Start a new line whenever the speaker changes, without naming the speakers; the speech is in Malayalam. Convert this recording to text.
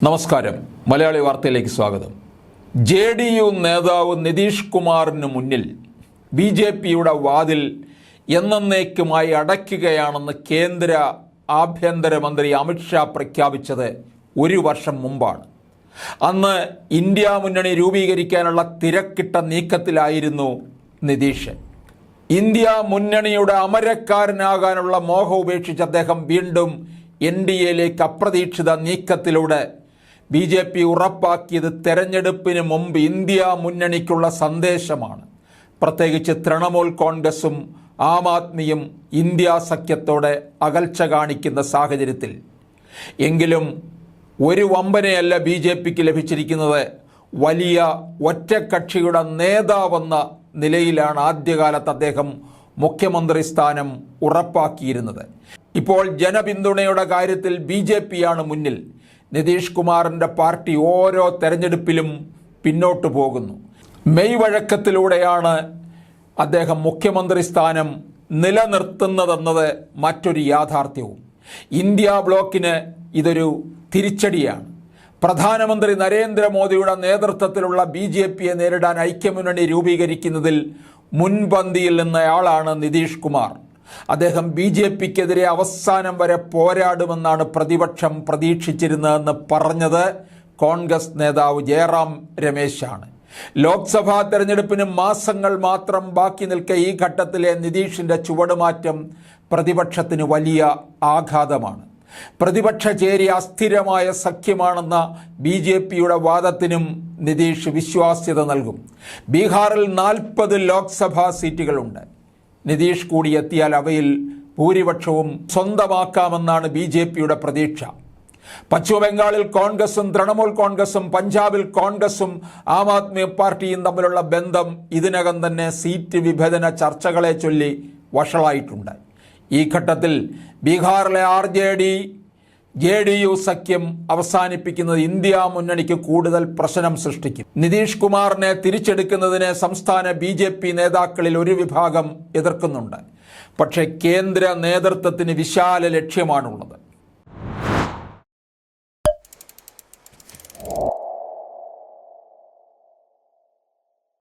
നമസ്കാരം. മലയാളി വാർത്തയിലേക്ക് സ്വാഗതം. ജെ ഡി യു നേതാവ് നിതീഷ് കുമാറിന് മുന്നിൽ ബി ജെ പിയുടെ വാതിൽ എന്നേക്കുമായി അടയ്ക്കുകയാണെന്ന് കേന്ദ്ര ആഭ്യന്തരമന്ത്രി അമിത്ഷാ പ്രഖ്യാപിച്ചത് ഒരു വർഷം മുമ്പാണ്. അന്ന് ഇന്ത്യ മുന്നണി രൂപീകരിക്കാനുള്ള തിരക്കിട്ട നീക്കത്തിലായിരുന്നു നിതീഷ്. ഇന്ത്യ മുന്നണിയുടെ അമരക്കാരനാകാനുള്ള മോഹം ഉപേക്ഷിച്ച് അദ്ദേഹം വീണ്ടും എൻ ഡി എയിലേക്ക് അപ്രതീക്ഷിത നീക്കത്തിലൂടെ ബി ജെ പി ഉറപ്പാക്കിയത് തെരഞ്ഞെടുപ്പിന് മുമ്പ് ഇന്ത്യ മുന്നണിക്കുള്ള സന്ദേശമാണ്. പ്രത്യേകിച്ച് തൃണമൂൽ കോൺഗ്രസും ആം ആദ്മിയും ഇന്ത്യ സഖ്യത്തോടെ അകൽച്ച കാണിക്കുന്ന സാഹചര്യത്തിൽ. എങ്കിലും ഒരു വമ്പനെയല്ല ബി ജെ പിക്ക് ലഭിച്ചിരിക്കുന്നത്. വലിയ ഒറ്റക്കക്ഷിയുടെ നേതാവെന്ന നിലയിലാണ് ആദ്യകാലത്ത് അദ്ദേഹം മുഖ്യമന്ത്രി സ്ഥാനം ഉറപ്പാക്കിയിരുന്നത്. ഇപ്പോൾ ജനപിന്തുണയുടെ കാര്യത്തിൽ ബി ജെ പിയാണ് മുന്നിൽ. നിതീഷ് കുമാറിന്റെ പാർട്ടി ഓരോ തെരഞ്ഞെടുപ്പിലും പിന്നോട്ടു പോകുന്നു. മെയ് വഴക്കത്തിലൂടെയാണ് അദ്ദേഹം മുഖ്യമന്ത്രി സ്ഥാനം നിലനിർത്തുന്നതെന്നത് മറ്റൊരു യാഥാർത്ഥ്യവും. ഇന്ത്യ ബ്ലോക്കിന് ഇതൊരു തിരിച്ചടിയാണ്. പ്രധാനമന്ത്രി നരേന്ദ്രമോദിയുടെ നേതൃത്വത്തിലുള്ള ബി ജെ പിയെ നേരിടാൻ ഐക്യമുന്നണി രൂപീകരിക്കുന്നതിൽ മുൻപന്തിയിൽ നിന്നയാളാണ് നിതീഷ് കുമാർ. അദ്ദേഹം ബി ജെ പിക്കെതിരെ അവസാനം വരെ പോരാടുമെന്നാണ് പ്രതിപക്ഷം പ്രതീക്ഷിച്ചിരുന്നതെന്ന് പറഞ്ഞത് കോൺഗ്രസ് നേതാവ് ജയറാം രമേശാണ്. ലോക്സഭാ തെരഞ്ഞെടുപ്പിന് മാസങ്ങൾ മാത്രം ബാക്കി നിൽക്കെ ഈ ഘട്ടത്തിലെ നിതീഷിന്റെ ചുവടുമാറ്റം പ്രതിപക്ഷത്തിന് വലിയ ആഘാതമാണ്. പ്രതിപക്ഷ ചേരി അസ്ഥിരമായ സഖ്യമാണെന്ന ബി ജെ പിയുടെ വാദത്തിനും നിതീഷ് വിശ്വാസ്യത നൽകും. ബീഹാറിൽ നാൽപ്പത് ലോക്സഭാ സീറ്റുകളുണ്ട്. നിതീഷ് കൂടി എത്തിയാൽ അവയിൽ ഭൂരിപക്ഷവും സ്വന്തമാക്കാമെന്നാണ് ബി ജെ പിയുടെ പ്രതീക്ഷ. പശ്ചിമബംഗാളിൽ കോൺഗ്രസും തൃണമൂൽ കോൺഗ്രസും പഞ്ചാബിൽ കോൺഗ്രസും ആം ആദ്മി പാർട്ടിയും തമ്മിലുള്ള ബന്ധം ഇതിനകം തന്നെ സീറ്റ് വിഭജന ചർച്ചകളെ ചൊല്ലി വഷളായിട്ടുണ്ട്. ഈ ഘട്ടത്തിൽ ബീഹാറിലെ R J D J D U സഖ്യം അവസാനിപ്പിക്കുന്നത് ഇന്ത്യ മുന്നണിക്ക് കൂടുതൽ പ്രശ്നം സൃഷ്ടിക്കും. നിതീഷ് കുമാറിനെ തിരിച്ചെടുക്കുന്നതിന് സംസ്ഥാന ബി ജെ പി നേതാക്കളിൽ ഒരു വിഭാഗം എതിർക്കുന്നുണ്ട്. പക്ഷേ കേന്ദ്ര നേതൃത്വത്തിന് വിശാല ലക്ഷ്യമാണുള്ളത്.